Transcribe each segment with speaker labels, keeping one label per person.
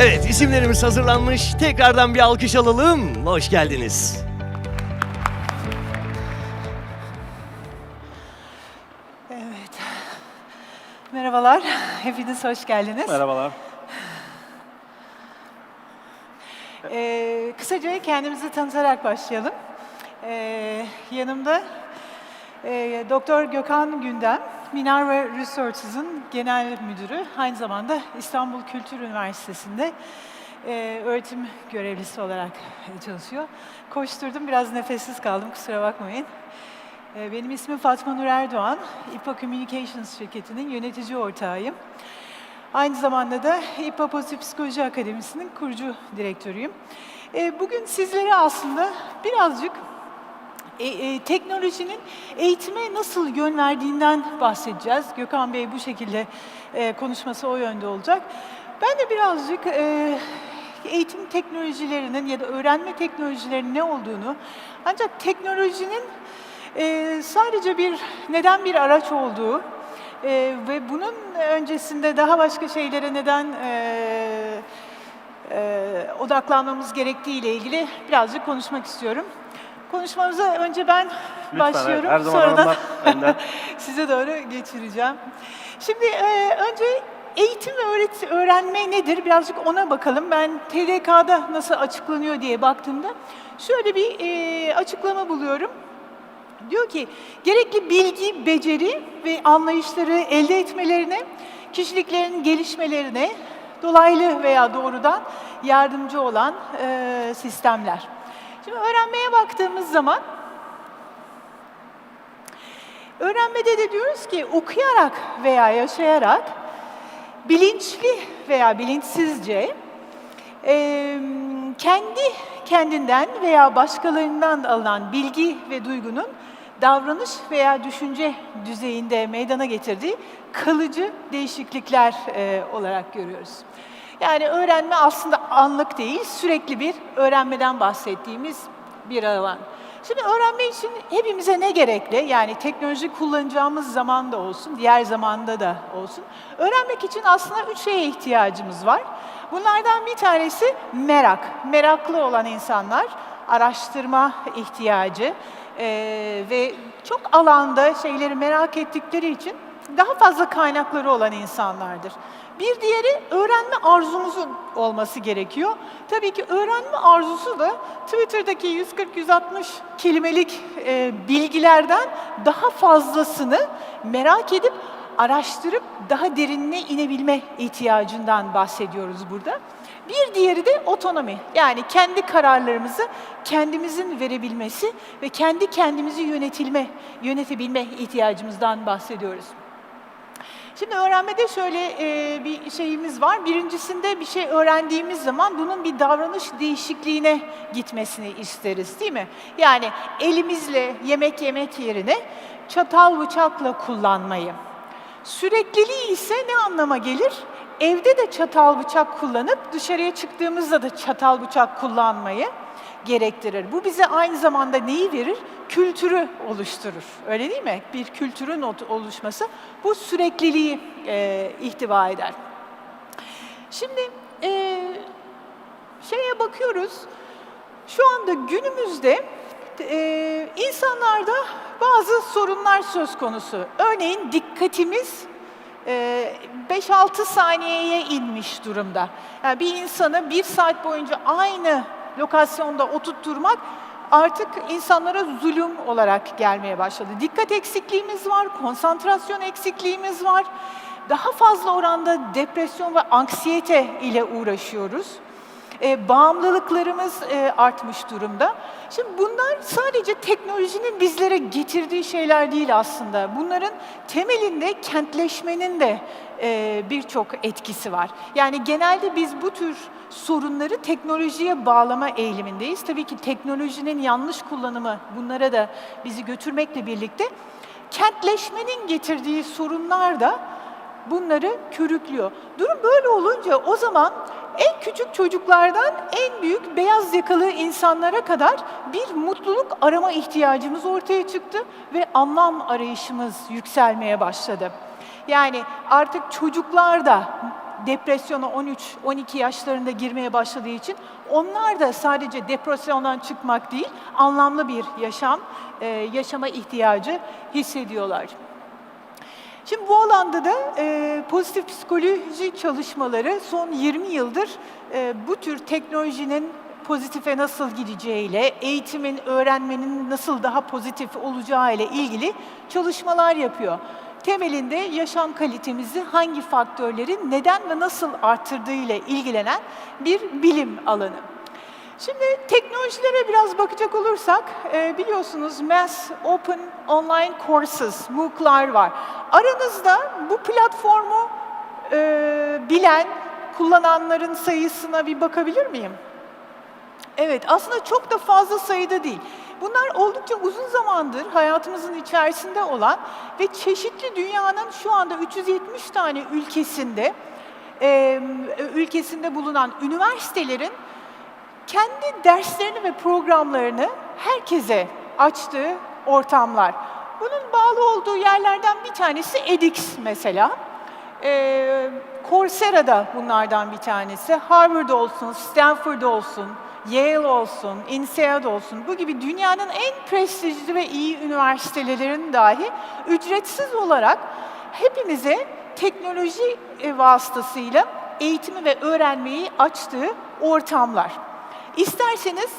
Speaker 1: Evet, isimlerimiz hazırlanmış. Tekrardan bir alkış alalım. Hoş geldiniz.
Speaker 2: Evet. Merhabalar, hepiniz hoş geldiniz.
Speaker 3: Merhabalar.
Speaker 2: Ee, kısaca kendimizi tanıtarak başlayalım. Ee, yanımda e, Doktor Gökhan Gündem, Minerva Resources'ın genel müdürü, aynı zamanda İstanbul Kültür Üniversitesi'nde e, öğretim görevlisi olarak çalışıyor. Koşturdum, biraz nefessiz kaldım, kusura bakmayın. Ee, Benim ismim Fatma Nur Erdoğan, İPA Communications şirketinin yönetici ortağıyım. Aynı zamanda da İPA Pozitif Psikoloji Akademisi'nin kurucu direktörüyüm. Ee, Bugün sizlere aslında birazcık e, e, teknolojinin eğitime nasıl yön verdiğinden bahsedeceğiz. Gökhan Bey bu şekilde e, konuşması o yönde olacak. Ben de birazcık e, eğitim teknolojilerinin ya da öğrenme teknolojilerinin ne olduğunu, ancak teknolojinin e, sadece bir neden bir araç olduğu e, ve bunun öncesinde daha başka şeylere neden e, e, odaklanmamız gerektiği ile ilgili birazcık konuşmak istiyorum. Konuşmamıza önce ben
Speaker 3: Lütfen,
Speaker 2: başlıyorum.
Speaker 3: evet. Her zaman
Speaker 2: sonra da
Speaker 3: hanımlar önden.
Speaker 2: size doğru geçireceğim. Şimdi e, önce eğitim ve öğret öğrenme nedir? Birazcık ona bakalım. Ben TDK'da nasıl açıklanıyor diye baktığımda şöyle bir e, açıklama buluyorum. Diyor ki gerekli bilgi, beceri ve anlayışları elde etmelerine, kişiliklerin gelişmelerine dolaylı veya doğrudan yardımcı olan e, sistemler. Şimdi öğrenmeye baktığımız zaman öğrenmede de diyoruz ki okuyarak veya yaşayarak bilinçli veya bilinçsizce e, kendi kendinden veya başkalarından alınan bilgi ve duygunun davranış veya düşünce düzeyinde meydana getirdiği kalıcı değişiklikler e, olarak görüyoruz. Yani öğrenme aslında anlık değil, sürekli bir öğrenmeden bahsettiğimiz bir alan. Şimdi öğrenme için hepimize ne gerekli? Yani teknoloji kullanacağımız zaman da olsun, diğer zamanda da olsun. Öğrenmek için aslında üç şeye ihtiyacımız var. Bunlardan bir tanesi merak. Meraklı olan insanlar araştırma ihtiyacı eee, ve çok alanda şeyleri merak ettikleri için daha fazla kaynakları olan insanlardır. Bir diğeri öğrenme arzumuzun olması gerekiyor. Tabii ki öğrenme arzusu da Twitter'daki 140-160 kelimelik e, bilgilerden daha fazlasını merak edip araştırıp daha derinine inebilme ihtiyacından bahsediyoruz burada. Bir diğeri de otonomi. Yani kendi kararlarımızı kendimizin verebilmesi ve kendi kendimizi yönetilme, yönetebilme ihtiyacımızdan bahsediyoruz. Şimdi öğrenmede şöyle e, bir şeyimiz var. Birincisinde bir şey öğrendiğimiz zaman bunun bir davranış değişikliğine gitmesini isteriz değil mi? Yani elimizle yemek yemek yerine çatal bıçakla kullanmayı. Sürekliliği ise ne anlama gelir? Evde de çatal bıçak kullanıp dışarıya çıktığımızda da çatal bıçak kullanmayı gerektirir. Bu bize aynı zamanda neyi verir? Kültürü oluşturur. Öyle değil mi? Bir kültürün oluşması bu sürekliliği e, ihtiva eder. Şimdi e, şeye bakıyoruz. Şu anda günümüzde e, insanlarda bazı sorunlar söz konusu. Örneğin dikkatimiz e, 5-6 saniyeye inmiş durumda. Yani bir insanı bir saat boyunca aynı lokasyonda oturtturmak artık insanlara zulüm olarak gelmeye başladı. Dikkat eksikliğimiz var, konsantrasyon eksikliğimiz var. Daha fazla oranda depresyon ve anksiyete ile uğraşıyoruz. E, bağımlılıklarımız e, artmış durumda. Şimdi bunlar sadece teknolojinin bizlere getirdiği şeyler değil aslında. Bunların temelinde kentleşmenin de e, birçok etkisi var. Yani genelde biz bu tür sorunları teknolojiye bağlama eğilimindeyiz. Tabii ki teknolojinin yanlış kullanımı bunlara da bizi götürmekle birlikte kentleşmenin getirdiği sorunlar da bunları körüklüyor. Durum böyle olunca o zaman en küçük çocuklardan en büyük beyaz yakalı insanlara kadar bir mutluluk arama ihtiyacımız ortaya çıktı ve anlam arayışımız yükselmeye başladı. Yani artık çocuklar da depresyona 13-12 yaşlarında girmeye başladığı için onlar da sadece depresyondan çıkmak değil, anlamlı bir yaşam, yaşama ihtiyacı hissediyorlar. Şimdi bu alanda da e, pozitif psikoloji çalışmaları son 20 yıldır e, bu tür teknolojinin pozitife nasıl gideceğiyle, eğitimin, öğrenmenin nasıl daha pozitif olacağı ile ilgili çalışmalar yapıyor. Temelinde yaşam kalitemizi hangi faktörlerin neden ve nasıl arttırdığı ile ilgilenen bir bilim alanı. Şimdi teknolojilere biraz bakacak olursak, e, biliyorsunuz Mass Open Online Courses, MOOC'lar var. Aranızda bu platformu e, bilen, kullananların sayısına bir bakabilir miyim? Evet, aslında çok da fazla sayıda değil. Bunlar oldukça uzun zamandır hayatımızın içerisinde olan ve çeşitli dünyanın şu anda 370 tane ülkesinde e, ülkesinde bulunan üniversitelerin kendi derslerini ve programlarını herkese açtığı ortamlar. Bunun bağlı olduğu yerlerden bir tanesi edX mesela. Ee, Coursera da bunlardan bir tanesi. Harvard olsun, Stanford olsun, Yale olsun, INSEAD olsun bu gibi dünyanın en prestijli ve iyi üniversitelerinin dahi ücretsiz olarak hepimize teknoloji e, vasıtasıyla eğitimi ve öğrenmeyi açtığı ortamlar. İsterseniz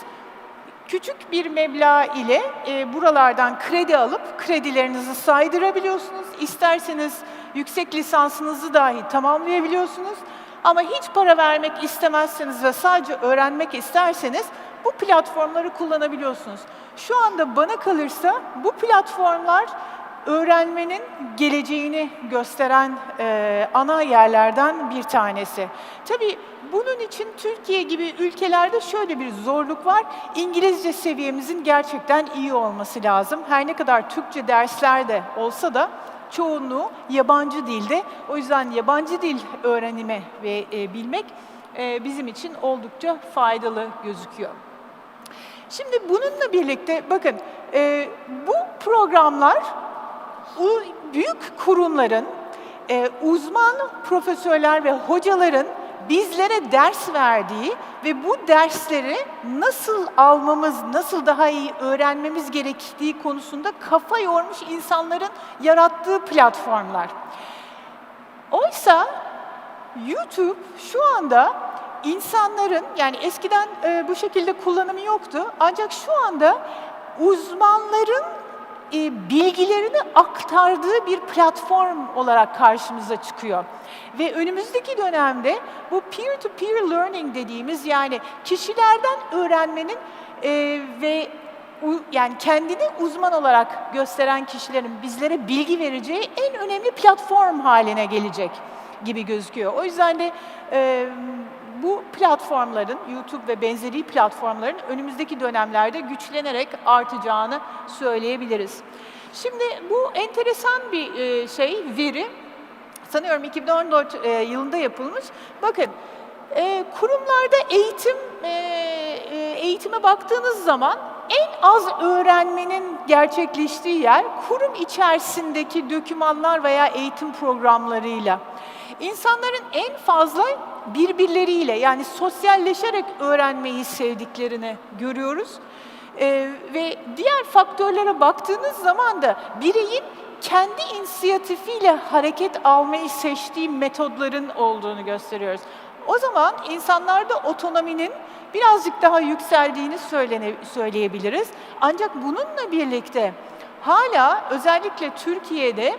Speaker 2: küçük bir meblağ ile e, buralardan kredi alıp kredilerinizi saydırabiliyorsunuz. İsterseniz yüksek lisansınızı dahi tamamlayabiliyorsunuz. Ama hiç para vermek istemezseniz ve sadece öğrenmek isterseniz bu platformları kullanabiliyorsunuz. Şu anda bana kalırsa bu platformlar öğrenmenin geleceğini gösteren e, ana yerlerden bir tanesi. Tabii bunun için gibi ülkelerde şöyle bir zorluk var. İngilizce seviyemizin gerçekten iyi olması lazım. Her ne kadar Türkçe dersler de olsa da çoğunluğu yabancı dilde. O yüzden yabancı dil öğrenimi ve e, bilmek e, bizim için oldukça faydalı gözüküyor. Şimdi bununla birlikte bakın e, bu programlar büyük kurumların, e, uzman profesörler ve hocaların bizlere ders verdiği ve bu dersleri nasıl almamız, nasıl daha iyi öğrenmemiz gerektiği konusunda kafa yormuş insanların yarattığı platformlar. Oysa YouTube şu anda insanların yani eskiden e, bu şekilde kullanımı yoktu ancak şu anda uzmanların e, bilgilerini aktardığı bir platform olarak karşımıza çıkıyor. Ve önümüzdeki dönemde bu peer-to-peer learning dediğimiz yani kişilerden öğrenmenin e, ve yani kendini uzman olarak gösteren kişilerin bizlere bilgi vereceği en önemli platform haline gelecek gibi gözüküyor. O yüzden de e, bu platformların, YouTube ve benzeri platformların önümüzdeki dönemlerde güçlenerek artacağını söyleyebiliriz. Şimdi bu enteresan bir e, şey, veri. Sanıyorum 2014 e, yılında yapılmış. Bakın, e, kurumlarda eğitim eğitime baktığınız zaman en az öğrenmenin gerçekleştiği yer kurum içerisindeki dokümanlar veya eğitim programlarıyla. İnsanların en fazla birbirleriyle yani sosyalleşerek öğrenmeyi sevdiklerini görüyoruz. Ee, ve diğer faktörlere baktığınız zaman da bireyin kendi inisiyatifiyle hareket almayı seçtiği metodların olduğunu gösteriyoruz. O zaman insanlarda otonominin birazcık daha yükseldiğini söylene, söyleyebiliriz. Ancak bununla birlikte hala özellikle Türkiye'de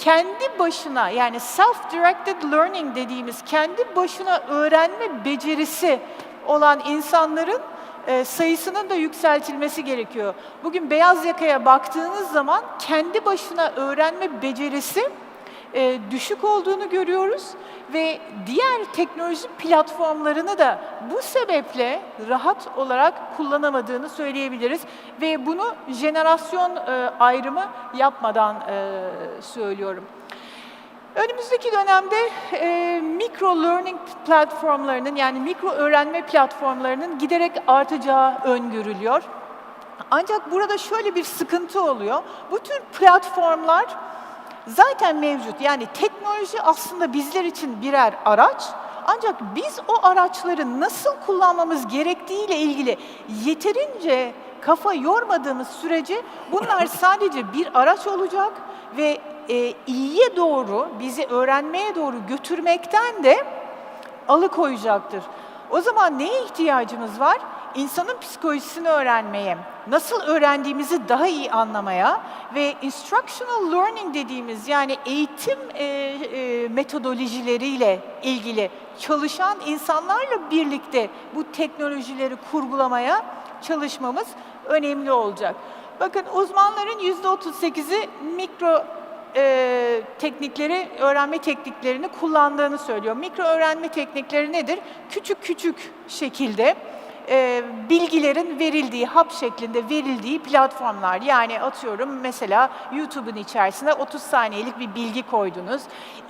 Speaker 2: kendi başına yani self-directed learning dediğimiz kendi başına öğrenme becerisi olan insanların e, sayısının da yükseltilmesi gerekiyor. Bugün beyaz yakaya baktığınız zaman kendi başına öğrenme becerisi e, düşük olduğunu görüyoruz ve diğer teknoloji platformlarını da bu sebeple rahat olarak kullanamadığını söyleyebiliriz ve bunu jenerasyon e, ayrımı yapmadan e, söylüyorum. Önümüzdeki dönemde e, mikro learning platformlarının yani mikro öğrenme platformlarının giderek artacağı öngörülüyor. Ancak burada şöyle bir sıkıntı oluyor. Bu tür platformlar zaten mevcut. Yani teknoloji aslında bizler için birer araç. Ancak biz o araçları nasıl kullanmamız gerektiğiyle ilgili yeterince kafa yormadığımız sürece bunlar sadece bir araç olacak ve e, iyiye doğru, bizi öğrenmeye doğru götürmekten de alıkoyacaktır. O zaman neye ihtiyacımız var? İnsanın psikolojisini öğrenmeye, nasıl öğrendiğimizi daha iyi anlamaya ve instructional learning dediğimiz yani eğitim e, e, metodolojileriyle ilgili çalışan insanlarla birlikte bu teknolojileri kurgulamaya çalışmamız önemli olacak. Bakın uzmanların %38'i mikro e, teknikleri, öğrenme tekniklerini kullandığını söylüyor. Mikro öğrenme teknikleri nedir? Küçük küçük şekilde e, bilgilerin verildiği, hap şeklinde verildiği platformlar. Yani atıyorum mesela YouTube'un içerisine 30 saniyelik bir bilgi koydunuz.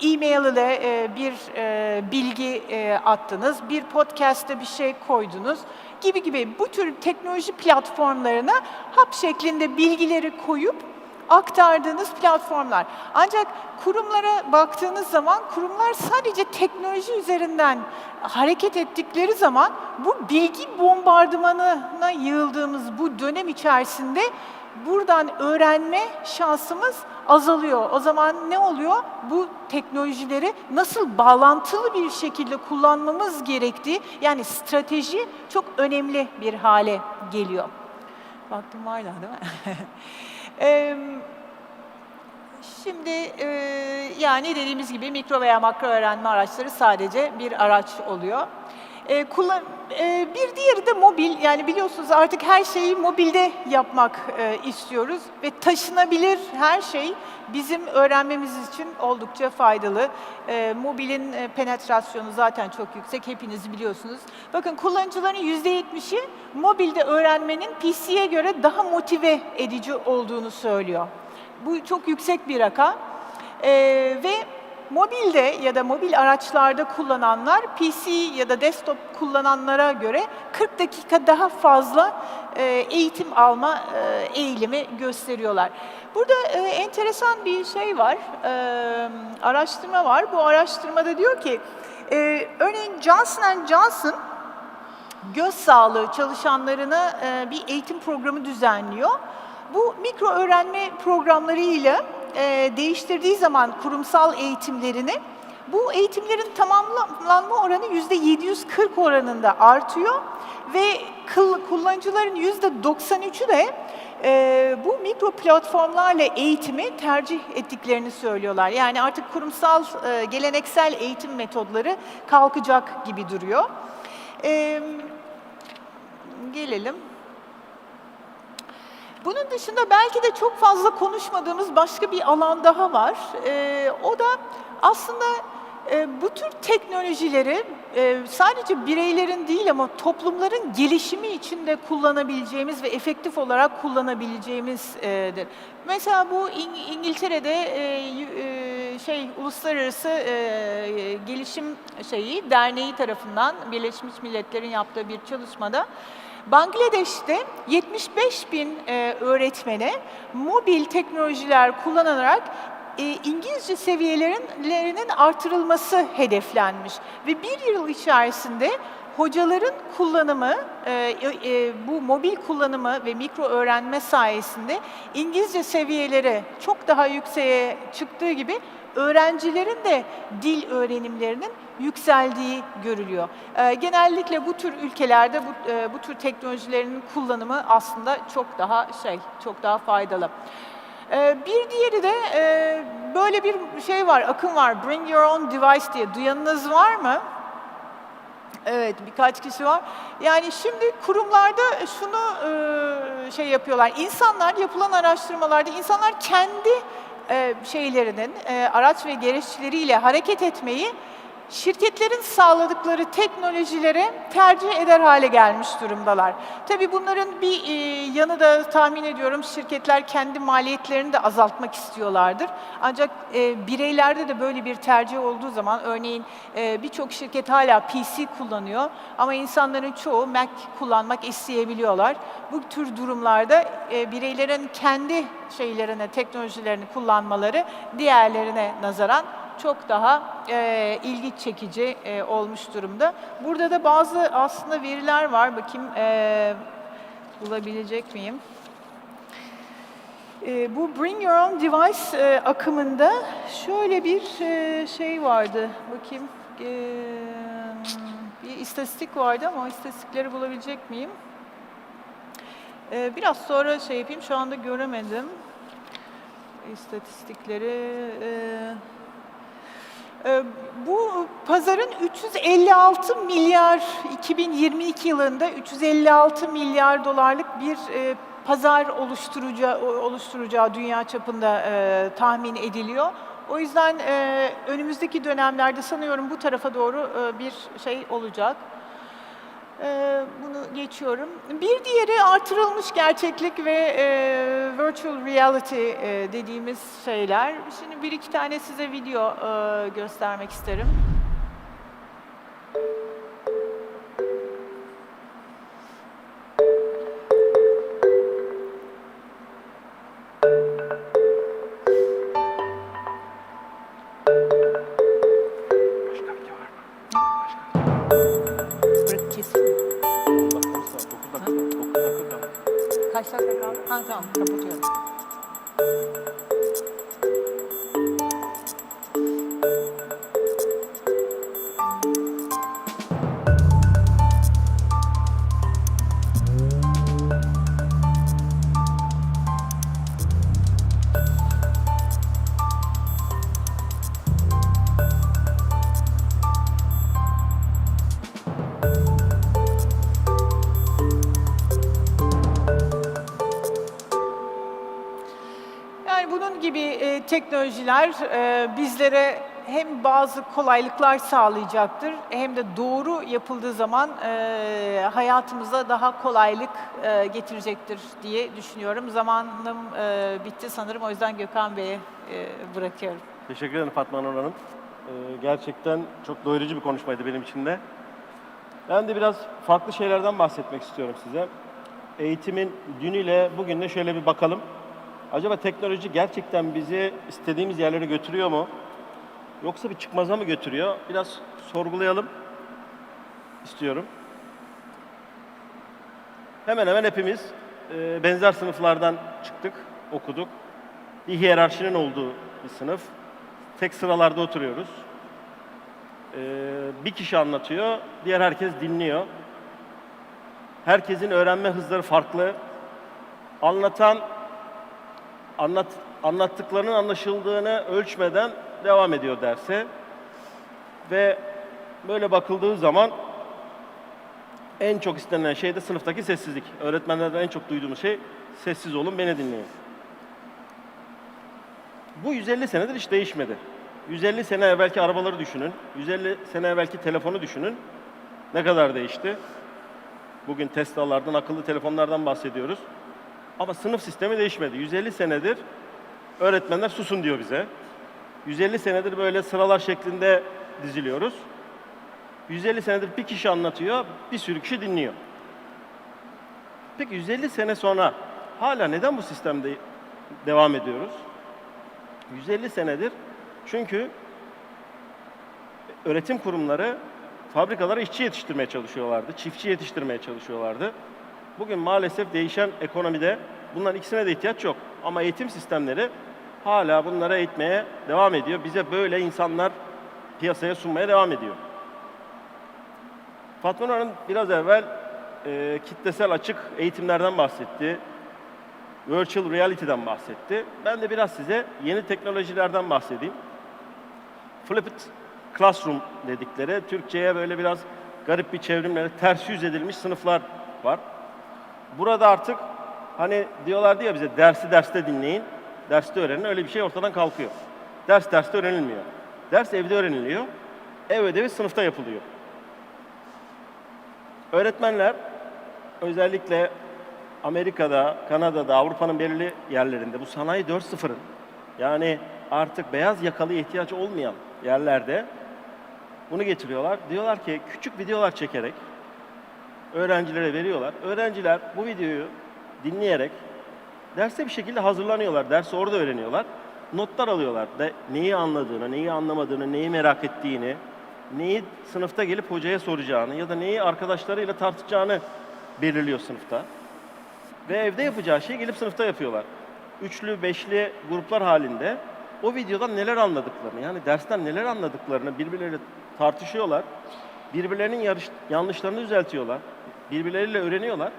Speaker 2: E-mail ile e, bir e, bilgi attınız. Bir podcast'te bir şey koydunuz gibi gibi bu tür teknoloji platformlarına hap şeklinde bilgileri koyup aktardığınız platformlar. Ancak kurumlara baktığınız zaman kurumlar sadece teknoloji üzerinden hareket ettikleri zaman bu bilgi bombardımanına yığıldığımız bu dönem içerisinde buradan öğrenme şansımız azalıyor. O zaman ne oluyor? Bu teknolojileri nasıl bağlantılı bir şekilde kullanmamız gerektiği yani strateji çok önemli bir hale geliyor. Vaktim var değil mi? Eee, Şimdi e, yani dediğimiz gibi mikro veya makro öğrenme araçları sadece bir araç oluyor. E, kullan, e, bir diğeri de mobil. Yani biliyorsunuz artık her şeyi mobilde yapmak e, istiyoruz ve taşınabilir her şey bizim öğrenmemiz için oldukça faydalı. E, mobilin e, penetrasyonu zaten çok yüksek, hepiniz biliyorsunuz. Bakın kullanıcıların %70'i mobilde öğrenmenin PC'ye göre daha motive edici olduğunu söylüyor. Bu çok yüksek bir rakam. Ee, ve mobilde ya da mobil araçlarda kullananlar PC ya da desktop kullananlara göre 40 dakika daha fazla e, eğitim alma e, eğilimi gösteriyorlar. Burada e, enteresan bir şey var, araştırma var. Bu araştırmada diyor ki, örneğin Johnson Johnson göz sağlığı çalışanlarına bir eğitim programı düzenliyor. Bu mikro öğrenme programlarıyla e, değiştirdiği zaman kurumsal eğitimlerini bu eğitimlerin tamamlanma oranı yüzde 740 oranında artıyor ve kullanıcıların yüzde 93'ü de e, bu mikro platformlarla eğitimi tercih ettiklerini söylüyorlar. Yani artık kurumsal e, geleneksel eğitim metodları kalkacak gibi duruyor. E, gelelim. Bunun dışında belki de çok fazla konuşmadığımız başka bir alan daha var. Ee, o da aslında e, bu tür teknolojileri e, sadece bireylerin değil ama toplumların gelişimi için de kullanabileceğimiz ve efektif olarak kullanabileceğimizdir. Mesela bu İng- İngiltere'de e, e, şey uluslararası e, gelişim şeyi derneği tarafından Birleşmiş Milletler'in yaptığı bir çalışmada Bangladeş'te 75 bin e, öğretmene mobil teknolojiler kullanarak e, İngilizce seviyelerinin artırılması hedeflenmiş. Ve bir yıl içerisinde hocaların kullanımı, e, e, bu mobil kullanımı ve mikro öğrenme sayesinde İngilizce seviyeleri çok daha yükseğe çıktığı gibi öğrencilerin de dil öğrenimlerinin yükseldiği görülüyor. Ee, genellikle bu tür ülkelerde bu, e, bu tür teknolojilerin kullanımı aslında çok daha şey, çok daha faydalı. Ee, bir diğeri de e, böyle bir şey var, akım var, Bring Your Own Device diye. Duyanınız var mı? Evet, birkaç kişi var. Yani şimdi kurumlarda şunu e, şey yapıyorlar. İnsanlar yapılan araştırmalarda insanlar kendi şeylerinin, araç ve gereçleriyle hareket etmeyi şirketlerin sağladıkları teknolojilere tercih eder hale gelmiş durumdalar. Tabii bunların bir e, yanı da tahmin ediyorum şirketler kendi maliyetlerini de azaltmak istiyorlardır. Ancak e, bireylerde de böyle bir tercih olduğu zaman örneğin e, birçok şirket hala PC kullanıyor ama insanların çoğu Mac kullanmak isteyebiliyorlar. Bu tür durumlarda bireylerin kendi şeylerine, teknolojilerini kullanmaları diğerlerine nazaran çok daha e, ilgi çekici e, olmuş durumda. Burada da bazı aslında veriler var. Bakayım e, bulabilecek miyim? E, bu Bring Your Own Device e, akımında şöyle bir e, şey vardı. Bakayım. E, bir istatistik vardı ama o istatistikleri bulabilecek miyim? E, biraz sonra şey yapayım. Şu anda göremedim. İstatistikleri... E, Bu pazarın 356 milyar 2022 yılında 356 milyar dolarlık bir e, pazar oluşturacağı, oluşturacağı dünya çapında e, tahmin ediliyor. O yüzden e, önümüzdeki dönemlerde sanıyorum bu tarafa doğru bir şey olacak. Ee, bunu geçiyorum. Bir diğeri artırılmış gerçeklik ve e, virtual reality e, dediğimiz şeyler. Şimdi bir iki tane size video e, göstermek isterim. 那个我不觉得 teknolojiler e, bizlere hem bazı kolaylıklar sağlayacaktır hem de doğru yapıldığı zaman e, hayatımıza daha kolaylık e, getirecektir diye düşünüyorum. Zamanım e, bitti sanırım o yüzden Gökhan Bey'e e, bırakıyorum.
Speaker 3: Teşekkür ederim Fatma Nur Hanım. Ee, gerçekten çok doyurucu bir konuşmaydı benim için de. Ben de biraz farklı şeylerden bahsetmek istiyorum size. Eğitimin dünüyle bugünle şöyle bir bakalım. Acaba teknoloji gerçekten bizi istediğimiz yerlere götürüyor mu? Yoksa bir çıkmaza mı götürüyor? Biraz sorgulayalım istiyorum. Hemen hemen hepimiz e, benzer sınıflardan çıktık, okuduk. Bir hiyerarşinin olduğu bir sınıf. Tek sıralarda oturuyoruz. Ee, bir kişi anlatıyor, diğer herkes dinliyor. Herkesin öğrenme hızları farklı. Anlatan anlat, anlattıklarının anlaşıldığını ölçmeden devam ediyor derse. Ve böyle bakıldığı zaman en çok istenilen şey de sınıftaki sessizlik. Öğretmenlerden en çok duyduğumuz şey sessiz olun, beni dinleyin. Bu 150 senedir hiç değişmedi. 150 sene evvelki arabaları düşünün. 150 sene evvelki telefonu düşünün. Ne kadar değişti? Bugün Tesla'lardan, akıllı telefonlardan bahsediyoruz. Ama sınıf sistemi değişmedi. 150 senedir öğretmenler susun diyor bize. 150 senedir böyle sıralar şeklinde diziliyoruz. 150 senedir bir kişi anlatıyor, bir sürü kişi dinliyor. Peki 150 sene sonra hala neden bu sistemde devam ediyoruz? 150 senedir çünkü öğretim kurumları fabrikalara işçi yetiştirmeye çalışıyorlardı, çiftçi yetiştirmeye çalışıyorlardı. Bugün maalesef değişen ekonomide bunların ikisine de ihtiyaç yok. Ama eğitim sistemleri hala bunlara eğitmeye devam ediyor. Bize böyle insanlar piyasaya sunmaya devam ediyor. Fatma Nur Hanım biraz evvel e, kitlesel açık eğitimlerden bahsetti. Virtual Reality'den bahsetti. Ben de biraz size yeni teknolojilerden bahsedeyim. Flipped Classroom dedikleri, Türkçe'ye böyle biraz garip bir çevrimle ters yüz edilmiş sınıflar var. Burada artık hani diyorlardı ya bize dersi derste dinleyin, derste öğrenin. Öyle bir şey ortadan kalkıyor. Ders derste öğrenilmiyor. Ders evde öğreniliyor. ev ödevi sınıfta yapılıyor. Öğretmenler özellikle Amerika'da, Kanada'da, Avrupa'nın belirli yerlerinde bu sanayi 4.0'ın yani artık beyaz yakalıya ihtiyaç olmayan yerlerde bunu getiriyorlar. Diyorlar ki küçük videolar çekerek öğrencilere veriyorlar. Öğrenciler bu videoyu dinleyerek derse bir şekilde hazırlanıyorlar. Dersi orada öğreniyorlar. Notlar alıyorlar. De, neyi anladığını, neyi anlamadığını, neyi merak ettiğini, neyi sınıfta gelip hocaya soracağını ya da neyi arkadaşlarıyla tartışacağını belirliyor sınıfta. Ve evde yapacağı şeyi gelip sınıfta yapıyorlar. Üçlü, beşli gruplar halinde o videodan neler anladıklarını, yani dersten neler anladıklarını birbirleriyle tartışıyorlar. Birbirlerinin yarış, yanlışlarını düzeltiyorlar. Birbirleriyle öğreniyorlar.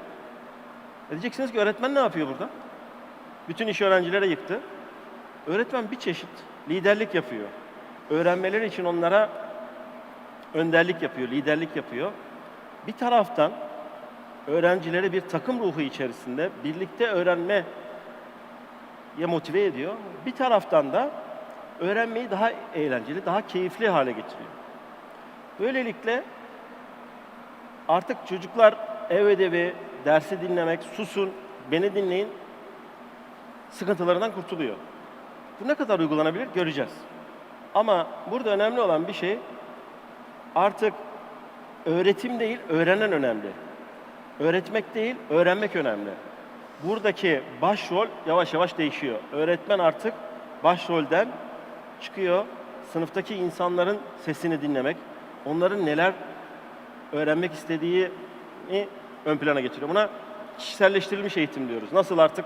Speaker 3: E Diyeceksiniz ki öğretmen ne yapıyor burada? Bütün iş öğrencilere yıktı. Öğretmen bir çeşit liderlik yapıyor. Öğrenmeleri için onlara önderlik yapıyor, liderlik yapıyor. Bir taraftan öğrencileri bir takım ruhu içerisinde birlikte öğrenmeye motive ediyor. Bir taraftan da öğrenmeyi daha eğlenceli, daha keyifli hale getiriyor. Böylelikle artık çocuklar ev ödevi, dersi dinlemek, susun, beni dinleyin sıkıntılarından kurtuluyor. Bu ne kadar uygulanabilir göreceğiz. Ama burada önemli olan bir şey artık öğretim değil, öğrenen önemli. Öğretmek değil, öğrenmek önemli. Buradaki başrol yavaş yavaş değişiyor. Öğretmen artık başrolden çıkıyor. Sınıftaki insanların sesini dinlemek, onların neler öğrenmek istediğini ön plana getiriyor. Buna kişiselleştirilmiş eğitim diyoruz. Nasıl artık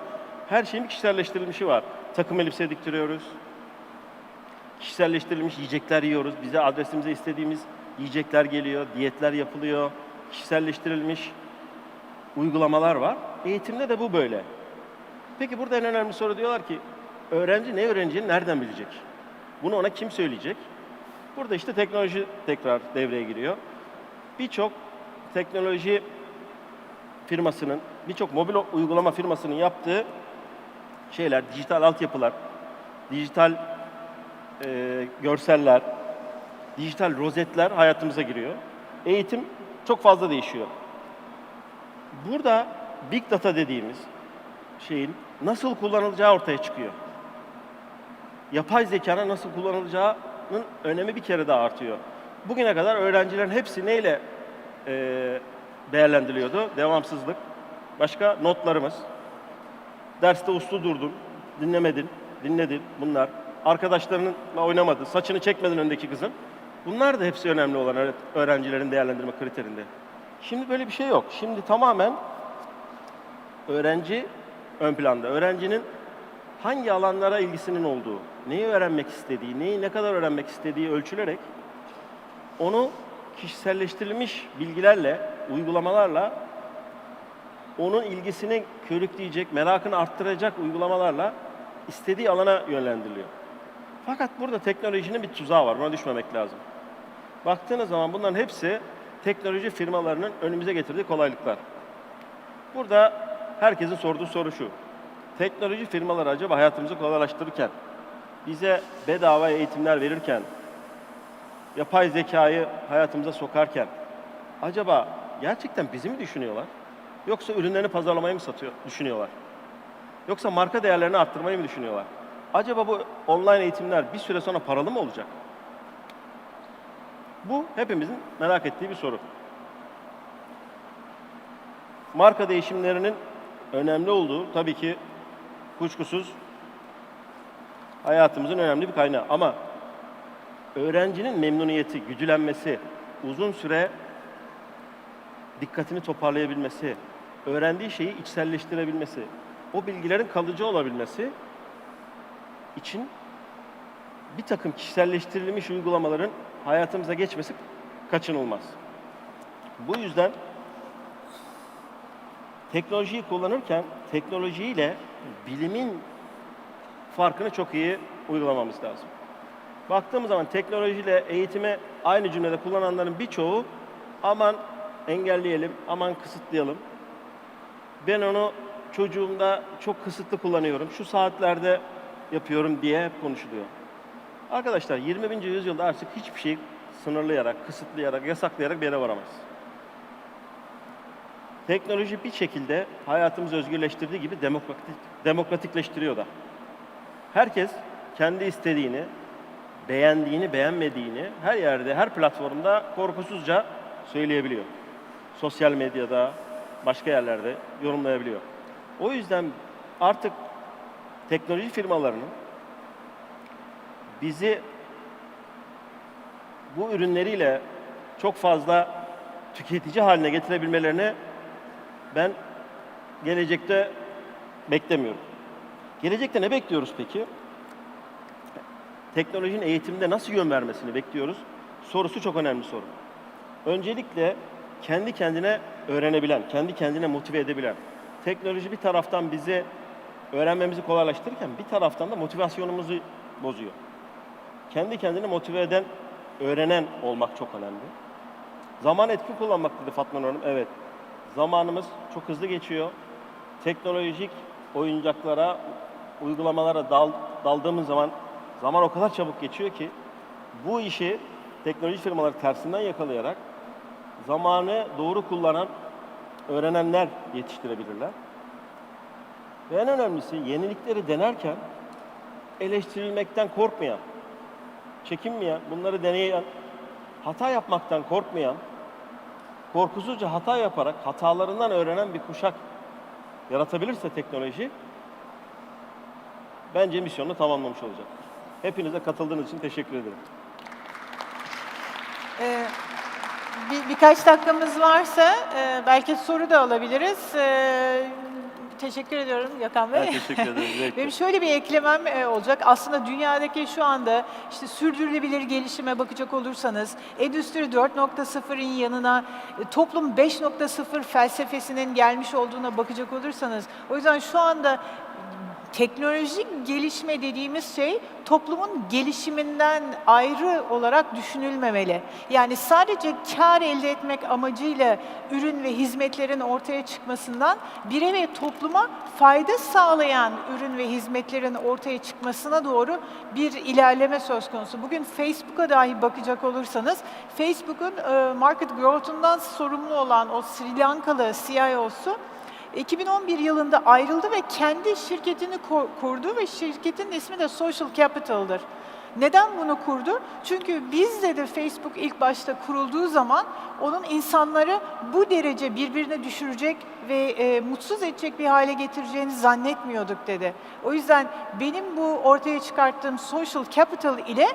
Speaker 3: her şeyin bir kişiselleştirilmişi var. Takım elbise diktiriyoruz. Kişiselleştirilmiş yiyecekler yiyoruz. Bize adresimize istediğimiz yiyecekler geliyor, diyetler yapılıyor. Kişiselleştirilmiş uygulamalar var. Eğitimde de bu böyle. Peki burada en önemli soru diyorlar ki öğrenci ne öğreneceğini nereden bilecek? Bunu ona kim söyleyecek? Burada işte teknoloji tekrar devreye giriyor. Birçok teknoloji firmasının, birçok mobil uygulama firmasının yaptığı şeyler, dijital altyapılar, dijital e, görseller, dijital rozetler hayatımıza giriyor. Eğitim çok fazla değişiyor. Burada Big Data dediğimiz şeyin nasıl kullanılacağı ortaya çıkıyor. Yapay zekanın nasıl kullanılacağının önemi bir kere daha artıyor. Bugüne kadar öğrencilerin hepsi neyle e, değerlendiriliyordu? Devamsızlık. Başka notlarımız. Derste uslu durdun, dinlemedin, dinledin bunlar. Arkadaşlarınla oynamadı, saçını çekmedin öndeki kızın. Bunlar da hepsi önemli olan öğrencilerin değerlendirme kriterinde. Şimdi böyle bir şey yok. Şimdi tamamen öğrenci ön planda. Öğrencinin hangi alanlara ilgisinin olduğu, neyi öğrenmek istediği, neyi ne kadar öğrenmek istediği ölçülerek onu kişiselleştirilmiş bilgilerle, uygulamalarla onun ilgisini körükleyecek, merakını arttıracak uygulamalarla istediği alana yönlendiriliyor. Fakat burada teknolojinin bir tuzağı var. Buna düşmemek lazım. Baktığınız zaman bunların hepsi teknoloji firmalarının önümüze getirdiği kolaylıklar. Burada herkesin sorduğu soru şu. Teknoloji firmaları acaba hayatımızı kolaylaştırırken, bize bedava eğitimler verirken, yapay zekayı hayatımıza sokarken acaba gerçekten bizi mi düşünüyorlar? Yoksa ürünlerini pazarlamayı mı satıyor, düşünüyorlar? Yoksa marka değerlerini arttırmayı mı düşünüyorlar? Acaba bu online eğitimler bir süre sonra paralı mı olacak? Bu hepimizin merak ettiği bir soru. Marka değişimlerinin önemli olduğu tabii ki kuşkusuz hayatımızın önemli bir kaynağı. Ama öğrencinin memnuniyeti, güdülenmesi, uzun süre dikkatini toparlayabilmesi, öğrendiği şeyi içselleştirebilmesi, o bilgilerin kalıcı olabilmesi için bir takım kişiselleştirilmiş uygulamaların hayatımıza geçmesi kaçınılmaz. Bu yüzden teknolojiyi kullanırken teknolojiyle bilimin farkını çok iyi uygulamamız lazım. Baktığımız zaman teknolojiyle eğitimi aynı cümlede kullananların birçoğu aman engelleyelim, aman kısıtlayalım. Ben onu çocuğumda çok kısıtlı kullanıyorum, şu saatlerde yapıyorum diye hep konuşuluyor. Arkadaşlar 20. yüzyılda artık hiçbir şey sınırlayarak, kısıtlayarak, yasaklayarak bir yere varamayız. Teknoloji bir şekilde hayatımızı özgürleştirdiği gibi demokratik, demokratikleştiriyor da. Herkes kendi istediğini, beğendiğini, beğenmediğini her yerde, her platformda korkusuzca söyleyebiliyor. Sosyal medyada, başka yerlerde yorumlayabiliyor. O yüzden artık teknoloji firmalarının bizi bu ürünleriyle çok fazla tüketici haline getirebilmelerini ben gelecekte beklemiyorum. Gelecekte ne bekliyoruz peki? Teknolojinin eğitimde nasıl yön vermesini bekliyoruz? Sorusu çok önemli soru. Öncelikle kendi kendine öğrenebilen, kendi kendine motive edebilen. Teknoloji bir taraftan bizi öğrenmemizi kolaylaştırırken bir taraftan da motivasyonumuzu bozuyor. Kendi kendini motive eden, öğrenen olmak çok önemli. Zaman etkin kullanmak dedi Fatma Hanım. Evet. Zamanımız çok hızlı geçiyor. Teknolojik oyuncaklara, uygulamalara dal, daldığımız zaman zaman o kadar çabuk geçiyor ki bu işi teknoloji firmaları tersinden yakalayarak zamanı doğru kullanan öğrenenler yetiştirebilirler. Ve en önemlisi yenilikleri denerken eleştirilmekten korkmayan, çekinmeyen, bunları deneyen, hata yapmaktan korkmayan, korkusuzca hata yaparak hatalarından öğrenen bir kuşak yaratabilirse teknoloji, bence misyonunu tamamlamış olacak. Hepinize katıldığınız için teşekkür ederim.
Speaker 2: Ee, bir, birkaç dakikamız varsa e, belki soru da alabiliriz. Ee, teşekkür ediyorum Yakan Bey.
Speaker 3: Ben teşekkür ederim. zevkle.
Speaker 2: Benim şöyle bir eklemem e, olacak. Aslında dünyadaki şu anda işte sürdürülebilir gelişime bakacak olursanız, Endüstri 4.0'ın yanına e, toplum 5.0 felsefesinin gelmiş olduğuna bakacak olursanız, o yüzden şu anda teknolojik gelişme dediğimiz şey toplumun gelişiminden ayrı olarak düşünülmemeli. Yani sadece kar elde etmek amacıyla ürün ve hizmetlerin ortaya çıkmasından bire ve topluma fayda sağlayan ürün ve hizmetlerin ortaya çıkmasına doğru bir ilerleme söz konusu. Bugün Facebook'a dahi bakacak olursanız Facebook'un e, market growth'undan sorumlu olan o Sri Lankalı CIO'su 2011 yılında ayrıldı ve kendi şirketini kurdu ve şirketin ismi de Social Capital'dır. Neden bunu kurdu? Çünkü bizde de Facebook ilk başta kurulduğu zaman onun insanları bu derece birbirine düşürecek ve e, mutsuz edecek bir hale getireceğini zannetmiyorduk dedi. O yüzden benim bu ortaya çıkarttığım Social Capital ile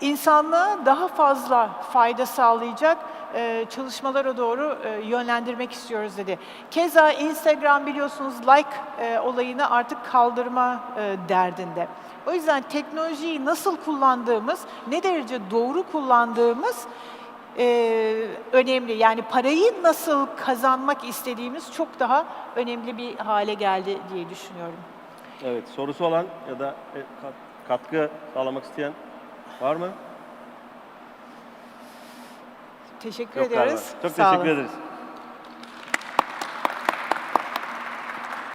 Speaker 2: insanlığa daha fazla fayda sağlayacak e, çalışmalara doğru e, yönlendirmek istiyoruz dedi. Keza Instagram biliyorsunuz like e, olayını artık kaldırma derdinde. O yüzden teknolojiyi nasıl kullandığımız, ne derece doğru kullandığımız önemli. Yani parayı nasıl kazanmak istediğimiz çok daha önemli bir hale geldi diye düşünüyorum.
Speaker 3: Evet, sorusu olan ya da kat- katkı sağlamak isteyen var mı?
Speaker 2: Teşekkür
Speaker 3: Yok galiba.
Speaker 2: ediyoruz.
Speaker 3: Çok
Speaker 2: Sağ
Speaker 3: teşekkür
Speaker 2: olun.
Speaker 3: ederiz.